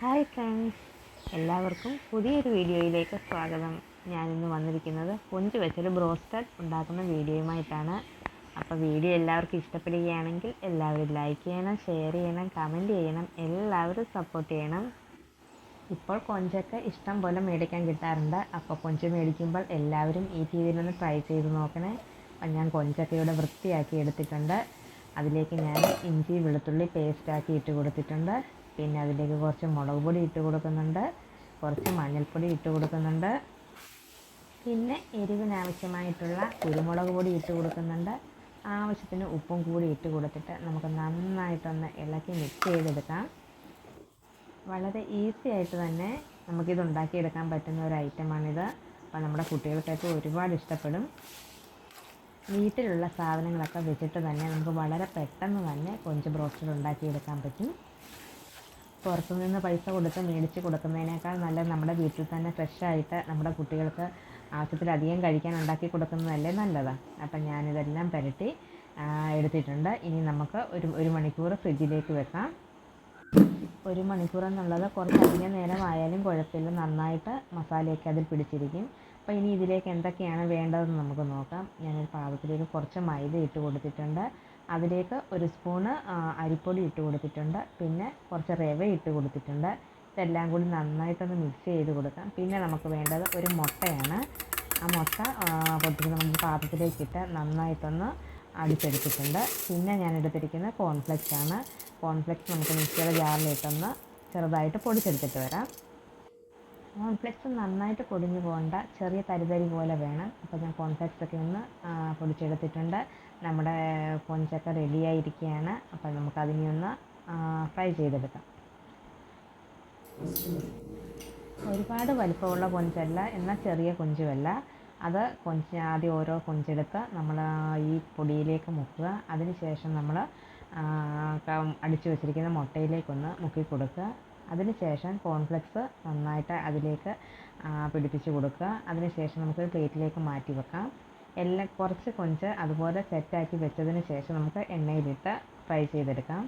Hi friends. എല്ലാവർക്കും പുതിയൊരു വീഡിയോയിലേക്ക് സ്വാഗതം. ഞാനിന്ന് വന്നിരിക്കുന്നത് കൊഞ്ച് വെച്ചൊരു ബ്രോസ്റ്റഡ് ഉണ്ടാക്കുന്ന വീഡിയോയുമായിട്ടാണ്. അപ്പോൾ വീഡിയോ എല്ലാവർക്കും ഇഷ്ടപ്പെടുകയാണെങ്കിൽ എല്ലാവരും ലൈക്ക് ചെയ്യണം ഷെയർ ചെയ്യണം കമന്റ് ചെയ്യണം എല്ലാവരും സപ്പോർട്ട് ചെയ്യണം. ഇപ്പോൾ കൊഞ്ചൊക്കെ ഇഷ്ടം പോലെ മേടിക്കാൻ കിട്ടാറുണ്ട്. അപ്പോൾ കൊഞ്ച് മേടിക്കുമ്പോൾ എല്ലാവരും ഈ രീതിയിലൊന്ന് ട്രൈ ചെയ്ത് നോക്കണേ. ഞാൻ കൊഞ്ചൊക്കെ ഇവിടെ വൃത്തിയാക്കി എടുത്തിട്ടുണ്ട്. അതിലേക്ക് ഞാൻ ഇഞ്ചി വെളുത്തുള്ളി പേസ്റ്റാക്കി ഇട്ട് കൊടുത്തിട്ടുണ്ട്. പിന്നെ അതിലേക്ക് കുറച്ച് മുളക് പൊടി ഇട്ട് കൊടുക്കുന്നുണ്ട്. കുറച്ച് മഞ്ഞൾപ്പൊടി ഇട്ട് കൊടുക്കുന്നുണ്ട്. പിന്നെ എരിവിനാവശ്യമായിട്ടുള്ള കുരുമുളക് പൊടി ഇട്ട് കൊടുക്കുന്നുണ്ട്. ആവശ്യത്തിന് ഉപ്പും കൂടി ഇട്ട് കൊടുത്തിട്ട് നമുക്ക് നന്നായിട്ടൊന്ന് ഇളക്കി മിക്സ് ചെയ്തെടുക്കാം. വളരെ ഈസി ആയിട്ട് തന്നെ നമുക്കിത് ഉണ്ടാക്കിയെടുക്കാൻ പറ്റുന്ന ഒരു ഐറ്റമാണിത് അപ്പോൾ നമ്മുടെ കുട്ടികൾക്കൊക്കെ ഒരുപാട് ഇഷ്ടപ്പെടും. വീട്ടിലുള്ള സാധനങ്ങളൊക്കെ വെച്ചിട്ട് തന്നെ നമുക്ക് വളരെ പെട്ടെന്ന് തന്നെ കൊഞ്ച് ബ്രോസ്റ്റഡ് ഉണ്ടാക്കിയെടുക്കാൻ പറ്റും. പുറത്തുനിന്ന് പൈസ കൊടുത്ത് മേടിച്ച് കൊടുക്കുന്നതിനേക്കാൾ നല്ലത് നമ്മുടെ വീട്ടിൽ തന്നെ ഫ്രഷായിട്ട് നമ്മുടെ കുട്ടികൾക്ക് ആവശ്യത്തിലധികം കഴിക്കാൻ ഉണ്ടാക്കി കൊടുക്കുന്നതല്ലേ നല്ലതാണ് അപ്പം ഞാനിതെല്ലാം പുരട്ടി എടുത്തിട്ടുണ്ട്. ഇനി നമുക്ക് ഒരു ഒരു മണിക്കൂർ ഫ്രിഡ്ജിലേക്ക് വെക്കാം. ഒരു മണിക്കൂർ എന്നുള്ളത് കുറച്ചധികം നേരമായാലും കുഴപ്പമില്ല. നന്നായിട്ട് മസാലയൊക്കെ അതിൽ പിടിച്ചിരിക്കും. അപ്പോൾ ഇനി ഇതിലേക്ക് എന്തൊക്കെയാണ് വേണ്ടതെന്ന് നമുക്ക് നോക്കാം. ഞാനൊരു പാകത്തിലേക്ക് കുറച്ച് മൈദ ഇട്ട് കൊടുത്തിട്ടുണ്ട്. അതിലേക്ക് ഒരു സ്പൂണ് അരിപ്പൊടി ഇട്ട് കൊടുത്തിട്ടുണ്ട്. പിന്നെ കുറച്ച് റവ ഇട്ട് കൊടുത്തിട്ടുണ്ട്. ഇതെല്ലാം കൂടി നന്നായിട്ടൊന്ന് മിക്സ് ചെയ്ത് കൊടുക്കാം. പിന്നെ നമുക്ക് വേണ്ടത് ഒരു മുട്ടയാണ്. ആ മുട്ട പൊട്ടിച്ച് നമുക്ക് പാത്രത്തിലേക്ക് ഇട്ട് നന്നായിട്ടൊന്ന് അടിച്ചെടുത്തിട്ടുണ്ട്. പിന്നെ ഞാൻ എടുത്തിരിക്കുന്നത് കോൺഫ്ലെക്സ് ആണ്. കോൺഫ്ലെക്സ് നമുക്ക് മിക്സിയുടെ ജാറിലിട്ടൊന്ന് ചെറുതായിട്ട് പൊടിച്ചെടുത്തിട്ട് വരാം. കോൺഫ്ലെക്സ് നന്നായിട്ട് പൊടിഞ്ഞു പോകേണ്ട. ചെറിയ തരിതരി പോലെ വേണം. അപ്പോൾ ഞാൻ കോൺഫ്ലെക്സ് ഒക്കെ ഒന്ന് പൊടിച്ചെടുത്തിട്ടുണ്ട്. നമ്മുടെ പൊഞ്ചക്ക റെഡിയായിരിക്കുകയാണ് അപ്പോൾ നമുക്കതിനെ ഒന്ന് ഫ്രൈ ചെയ്തെടുക്കാം. ഒരുപാട് വലിപ്പമുള്ള കൊഞ്ചല്ല എന്നാൽ ചെറിയ കൊഞ്ചുമല്ല അത് കൊഞ്ച് ആദ്യം ഓരോ കൊഞ്ചെടുത്ത് നമ്മൾ ഈ പൊടിയിലേക്ക് മുക്കുക. അതിനുശേഷം നമ്മൾ അടിച്ചു വെച്ചിരിക്കുന്ന മുട്ടയിലേക്കൊന്ന് മുക്കി കൊടുക്കുക. അതിനുശേഷം കോൺഫ്ലെക്സ് നന്നായിട്ട് അതിലേക്ക് പിടിപ്പിച്ച് കൊടുക്കുക. അതിനുശേഷം നമുക്ക് പ്ലേറ്റിലേക്ക് മാറ്റി വെക്കാം. എല്ലാം കുറച്ച് കൊഞ്ച് അതുപോലെ സെറ്റാക്കി വെച്ചതിന് ശേഷം നമുക്ക് എണ്ണയിലിട്ട് ഫ്രൈ ചെയ്തെടുക്കാം.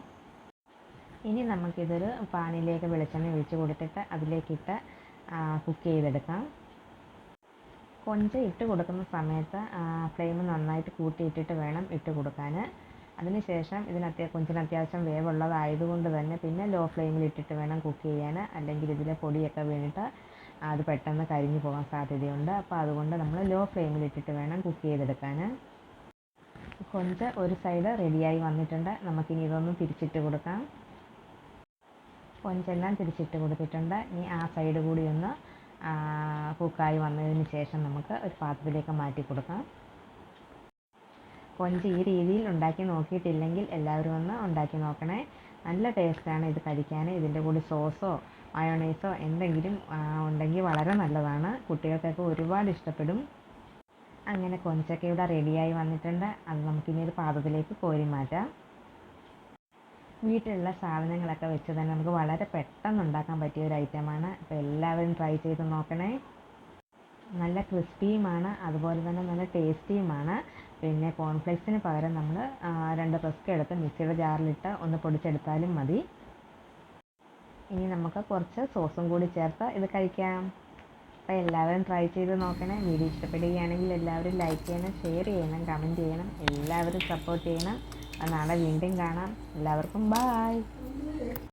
ഇനി നമുക്കിതൊരു പാനിലേക്ക് വെളിച്ചെണ്ണ ഒഴിച്ച് കൊടുത്തിട്ട് അതിലേക്കിട്ട് കുക്ക് ചെയ്തെടുക്കാം. കൊഞ്ച് ഇട്ട് കൊടുക്കുന്ന സമയത്ത് ഫ്ലെയിം നന്നായിട്ട് കൂട്ടിയിട്ടിട്ട് വേണം ഇട്ട് കൊടുക്കാൻ അതിനുശേഷം ഇതിന് അത്യ കൊഞ്ചിന് അത്യാവശ്യം വേവുള്ളതായതുകൊണ്ട് തന്നെ പിന്നെ ലോ ഫ്ലെയിമിൽ ഇട്ടിട്ട് വേണം കുക്ക് ചെയ്യാൻ. അല്ലെങ്കിൽ ഇതിലെ പൊടിയൊക്കെ വീണിട്ട് അത് പെട്ടെന്ന് കരിഞ്ഞു പോകാൻ സാധ്യതയുണ്ട്. അപ്പോൾ അതുകൊണ്ട് നമ്മൾ ലോ ഫ്ലെയിമിൽ ഇട്ടിട്ട് വേണം കുക്ക് ചെയ്തെടുക്കാൻ. കൊഞ്ച് ഒരു സൈഡ് റെഡിയായി വന്നിട്ടുണ്ട്. നമുക്കിനി ഇതൊന്ന് തിരിച്ചിട്ട് കൊടുക്കാം. കൊഞ്ചെല്ലാം തിരിച്ചിട്ട് കൊടുത്തിട്ടുണ്ട്. ഇനി ആ സൈഡ് കൂടി ഒന്ന് കുക്കായി വന്നതിന് ശേഷം നമുക്ക് ഒരു പാത്രത്തിലേക്ക് മാറ്റി കൊടുക്കാം. കൊഞ്ച് ഈ രീതിയിൽ ഉണ്ടാക്കി നോക്കിയിട്ടില്ലെങ്കിൽ എല്ലാവരും ഒന്ന് ഉണ്ടാക്കി നോക്കണേ. നല്ല ടേസ്റ്റാണ് ഇത് കഴിക്കാൻ ഇതിന്റെ കൂടെ സോസോ മയോണൈസോ എന്തെങ്കിലും ഉണ്ടെങ്കിൽ വളരെ നല്ലതാണ്. കുട്ടികൾക്കൊക്കെ ഒരുപാട് ഇഷ്ടപ്പെടും. അങ്ങനെ കൊഞ്ചൊക്കെ ഇവിടെ റെഡിയായി വന്നിട്ടുണ്ട്. അത് നമുക്കിനി ഒരു പാത്രത്തിലേക്ക് കോരി മാറ്റാം. വീട്ടിലുള്ള സാധനങ്ങളൊക്കെ വെച്ച് തന്നെ നമുക്ക് വളരെ പെട്ടെന്ന് ഉണ്ടാക്കാൻ പറ്റിയ ഒരു ഐറ്റമാണ്. അപ്പോൾ എല്ലാവരും ട്രൈ ചെയ്ത് നോക്കണേ. നല്ല ക്രിസ്പിയുമാണ്. അതുപോലെ തന്നെ നല്ല ടേസ്റ്റിയുമാണ്. പിന്നെ കോൺഫ്ലെക്സിന് പകരം നമ്മൾ രണ്ട് റസ്ക് എടുത്ത് മിക്സിയുടെ ജാറിലിട്ട് ഒന്ന് പൊടിച്ചെടുത്താലും മതി. ഇനി നമുക്ക് കുറച്ച് സോസും കൂടി ചേർത്ത് ഇത് കഴിക്കാം. അപ്പോൾ എല്ലാവരും ട്രൈ ചെയ്ത് നോക്കണേ. വീഡിയോ ഇഷ്ടപ്പെടുകയാണെങ്കിൽ എല്ലാവരും ലൈക്ക് ചെയ്യണം ഷെയർ ചെയ്യണം കമന്റ് ചെയ്യണം എല്ലാവരും സപ്പോർട്ട് ചെയ്യണം. നാളെ വീണ്ടും കാണാം. എല്ലാവർക്കും ബായ്